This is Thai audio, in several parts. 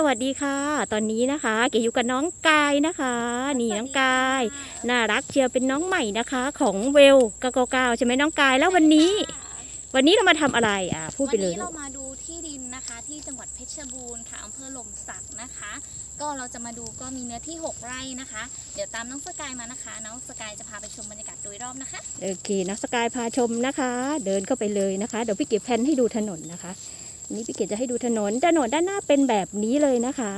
สวัสดีค่ะ ตอนนี้นะคะ เก๋อยู่กับน้องกายนะคะ นี่น้องกาย น่ารักเชียวเป็นน้องใหม่นะคะ ของเวลกาเก้าใช่ไหมน้องกายแล้ววันนี้ วันนี้เรามาทำอะไรอะพูดไปเลยวันนี้เรามาดูที่ดินนะคะ ที่จังหวัดเพชรบูรณ์ค่ะอำเภอหล่มสักนะคะ ก็เราจะมาดูก็มีเนื้อที่ 6 ไร่นะคะ เดี๋ยวตามน้องสกายมานะคะ น้องสกายจะพาไปชมบรรยากาศโดยรอบนะคะ โอเคนักสกายพาชมนะคะ เดินเข้าไปเลยนะคะ เดี๋ยวพี่เก็บแผนให้ดูถนนนะคะอั นี่พี่เก็บจะให้ดูถนนถนนด้านหน้าเป็นแบบนี้เลยนะคะ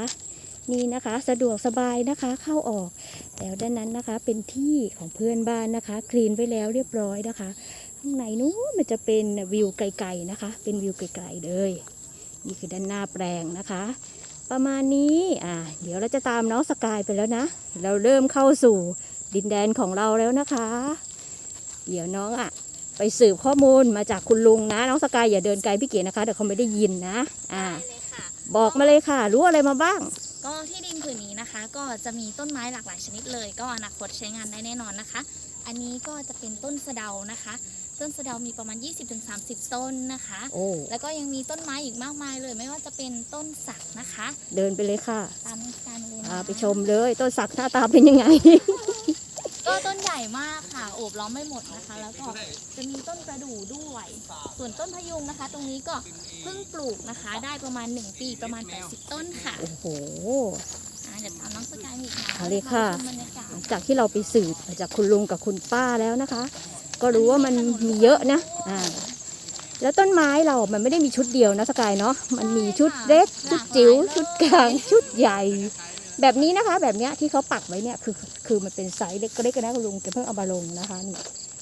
นี่นะคะสะดวกสบายนะคะเข้าออก แล้วด้านนั้นนะคะเป็นที่ของเพื่อนบ้านนะคะคลีนไว้แล้วเรียบร้อยนะคะข้างในนู้นมันจะเป็นวิวไกลๆนะคะ เป็นวิวไกลๆเลยนี่คือด้านหน้าแปลงนะคะ ประมาณนี้อ่าเดี๋ยวเราจะตามน้องสกายไปแล้วนะ เราเริ่มเข้าสู่ดินแดนของเราแล้วนะคะ เดี๋ยวน้องอะ ไปสืบข้อมูลมาจากคุณลุงนะ น้องสกายอย่าเดินไกลพี่เก๋นะคะเดี๋ยวเขาไม่ได้ยินนะ อ่า ได้เลยค่ะ บอกมาเลยค่ะ รู้อะไรมาบ้าง ก็ที่ดินผืนนี้นะคะ ก็จะมีต้นไม้หลากหลายชนิดเลย ก็อนาคตใช้งานได้แน่นอนนะคะ อันนี้ก็จะเป็นต้นสะเดานะคะ ต้นสะเดามีประมาณ 20-30 ต้นนะคะ โอ้ แล้วก็ยังมีต้นไม้อีกมากมายเลย ไม่ว่าจะเป็นต้นสักนะคะ เดินไปเลยค่ะตามน้องสกายมาเลยนะอ่าไปชมเลย ต้นสักหน้าตาเป็นยังไง ก็ต้นให ญ่มากค่ะโอบล้อมไม่หมดนะคะ แล้วก็จะมีต้นประดู่ด้วย ส่วนต้นพะยุงนะคะ ตรงนี้ก็เพิ่งปลูกนะคะ ได้ประมาณ 1 ปีประมาณ 80 ต้นค่ะโอ้โหอ่าเดี๋ยวตามน้องสกายมีกนะเอาเลยค่ะมาชมบรรยากาศหลังจากที่เราไปสืบมาจากคุณลุงกับคุณป้าแล้วนะคะ ก็รู้ว่ามันมีเยอะนะอ่าแล้วต้นไม้เรา มันไม่ได้มีชุดเดียวนะสกายเนาะมันมีชุดเล็กชุดจิ๋วชุดกลางชุดใหญ่ แบบนี้นะคะ แบบเนี้ยที่เขาปักไว้เนี่ยคือคือมันเป็นไซส์เล็กๆนะคุณลุงแกเพิ่งเอามาลงนะคะนี่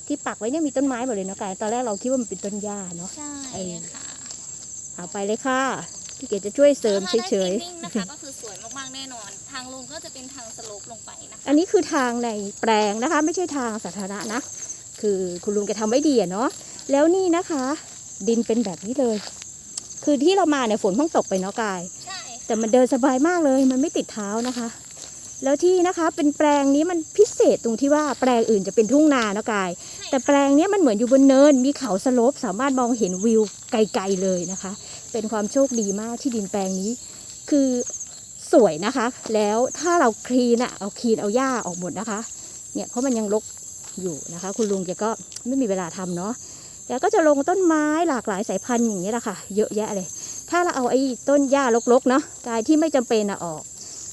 ที่ปักไว้เนี่ยมีต้นไม้หมดเลยนะกายตอนแรกเราคิดว่ามันเป็นต้นหญ้าเนาะใช่เออค่ะเอาไปเลยค่ะพี่เกดจะช่วยเสริมเฉยถ้าได้นิ่งๆนะคะก็คือสวยมากๆแน่นอน ทางลงก็จะเป็นทางสโลปลงไปนะคะๆอันนี้คือทางในแปลงนะคะ ไม่ใช่ทางสาธารณะนะ คือคุณลุงแกทำไว้ดีอะเนาะแล้วนี่นะคะ ดินเป็นแบบนี้เลย คือที่เรามาเนี่ยฝนเพิ่งตกไปเนาะกายใช่ แต่มันเดินสบายมากเลย มันไม่ติดเท้านะคะ แล้วที่นะคะเป็นแปลงนี้มันพิเศษตรงที่ว่าแปลงอื่นจะเป็นทุ่งนาเนาะกาย แต่แปลงเนี้ยมันเหมือนอยู่บนเนิน มีเขาสโลปสามารถมองเห็นวิวไกลๆเลยนะคะ เป็นความโชคดีมากที่ดินแปลงนี้ คือสวยนะคะ แล้วถ้าเราคลีนอะเอาคลีนเอาหญ้าออกหมดนะคะ เนี่ยเพราะมันยังรกอยู่นะคะ คุณลุงแกก็ไม่มีเวลาทำเนาะแล้วก็จะลงต้นไม้หลากหลายสายพันธุ์อย่างนี้ยแหละค่ะ เยอะแยะเลย ถ้าเราเอาไอ้ต้นหญ้ารกๆเนาะกายที่ไม่จำเป็นอะออก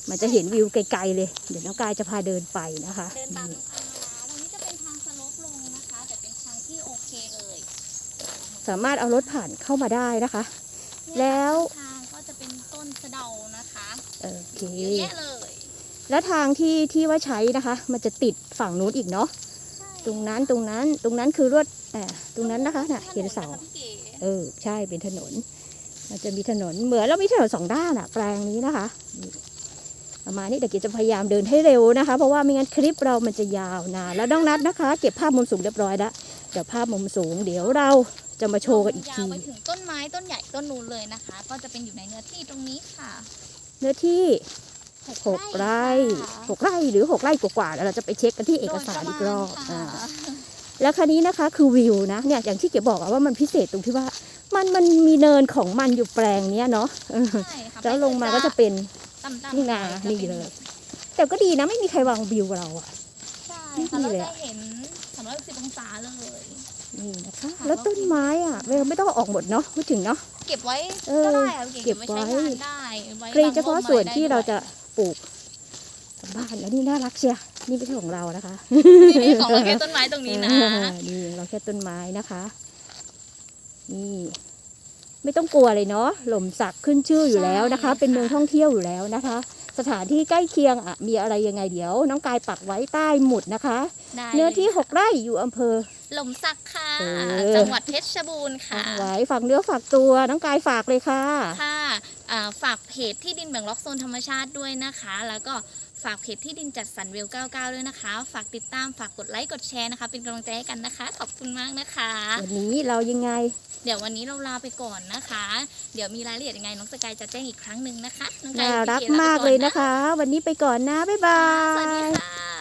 มันจะเห็นวิวไกลๆเลย เดี๋ยวน้องกายจะพาเดินไปนะคะเดินตามน้องทางมาตรงนี้จะเป็นทางสโลปลงนะคะแต่เป็นทางที่โอเคเลย สามารถเอารถผ่านเข้ามาได้นะคะ แล้วทางก็จะเป็นต้นสะเดานะคะโอเคเยอะแยะเลยแล้วทางที่ที่ว่าใช้นะคะ มันจะติดฝั่งนู้นอีกเนาะใช่ตรงนั้นตรงนั้นตรงนั้นคือรวดอ่าตรงนั้นนะคะน่ะเห็นเสาถะคะพี่เก๋เออใช่เป็นถนน มันจะมีถนนเหมือนเรามีถนนสองด้านอะแปลงนี้นะคะนี่ประมาณนี้เดี๋ยวเกดจะพยายามเดินให้เร็วนะคะ เพราะว่าไม่งั้นคลิปเรามันจะยาวนานแล้วน้องนัดนะคะ เก็บภาพมุมสูงเรียบร้อยแล้วเดี๋ยวภาพมุมสูง เดี๋ยวเราจะมาโชว์กันอีกยาทีวไปถึงต้นไม้ต้นใหญ่ต้นนู้นเลยนะคะ ก็จะเป็นอยู่ในเนื้อที่ตรงนี้ค่ะ เนื้อที่หกไร่หกไร่หรือหกไร่กว่าๆแล้วเราจะไปเช็คกันที่เอกสารอีกรอบโดยประอ่ามาณค่ะแล้วคันนี้นะคะคือวิวนะเนี่ยอย่างที่เก๋บอกอะว่ามันพิเศษตรงที่ว่า มันมันมีเนินของมันอยู่แปลงเนี้ยเนาะเออใช่ค่ะแล้วลงมาก็จะเป็นต่ำๆทุ่งนาจะนี่ป็เลย แต่ก็ดีนะไม่มีใครวางวิวเราอะใช่นี่ค่ะเราเลยจะอะเห็น360องศาเลย นี่นะคะค่ะแล้วต้นไม้อะเวลไม่ต้องเอาออกหมดเนาะพูดถึงเนาะเก็บไว้เออก็ได้อะเก็เก็บบไว้ไว้ใช้งานได้ไว้เกรงเฉพาะบังร่มส่วนไได้ที่เราด้วยจะปลูกบ้านแล้วนี่น่ารักเชียนี่ไม่ใช่ของเรานะคะนี่ของเราแค่ต้นไม้ตรงนี้นะเออนี่เราแค่ต้นไม้นะคะนี่ ไม่ต้องกลัวเลยเนาะหล่มสักขึ้นชื่ออยู่แล้วนะคะใช่เป็นเมืองค่ะท่องเที่ยวอยู่แล้วนะคะ สถานที่ใกล้เคียงอะมีอะไรยังไงเดี๋ยว น้องกายปักไว้ใต้หมุดนะคะ ได้เนื้อที่ลยหกไร่อยู่อำเภอ หล่มสักค่ะ เออ จังหวัดเพชรบูรณ์ค่ะ ไว้ฝากเนื้อฝากตัวน้องกายฝากเลยค่ะ ค่ะอ่าฝากเพจที่ดินแบ่งล็อกโซนธรรมชาติด้วยนะคะ แล้วก็ฝากเพจที่ดินจัดสรรเวล99 ด้วยนะคะ ฝากติดตาม ฝากกดไลค์ กดแชร์นะคะ เป็นกำลังใจให้กันนะคะ ขอบคุณมากนะคะ วันนี้เรายังไง เดี๋ยววันนี้เราลาไปก่อนนะคะ เดี๋ยวมีรายละเอียดยังไงน้องสกายจะแจ้งอีกครั้งหนึ่งนะคะน้องกายน่ารักพี่เขลมากไปเลยอนะคะ วันนี้ไปก่อนนะบ๊ายบาสวัสดียค่ะ